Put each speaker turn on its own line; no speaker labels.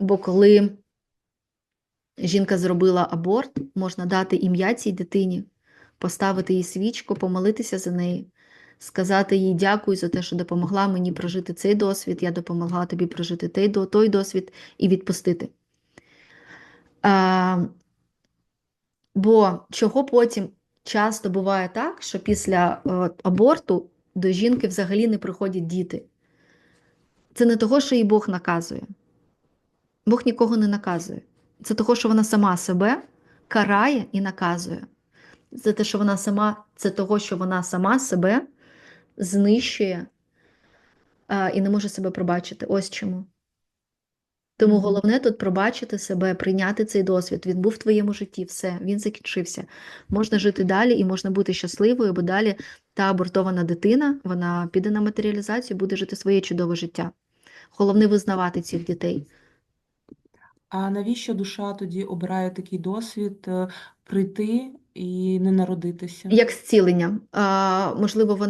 Бо коли жінка зробила аборт, можна дати ім'я цій дитині, поставити їй свічку, помолитися за неї, сказати їй дякую за те, що допомогла мені прожити цей досвід, я допомогла тобі прожити той, досвід і відпустити. А, бо чого потім часто буває так, що після е, аборту до жінки взагалі не приходять діти. Це не того, що їй Бог наказує. Бог нікого не наказує. Це того, що вона сама себе карає і наказує. Це те, що вона сама, це того, що вона сама себе знищує а, і не може себе пробачити. Ось чому. Тому головне тут пробачити себе, прийняти цей досвід. Він був в твоєму житті, все, він закінчився. Можна жити далі і можна бути щасливою, бо далі та абортована дитина, вона піде на матеріалізацію, буде жити своє чудове життя. Головне визнавати цих дітей.
А навіщо душа тоді обирає такий досвід е, прийти і не народитися?
Як зцілення. А, можливо, вона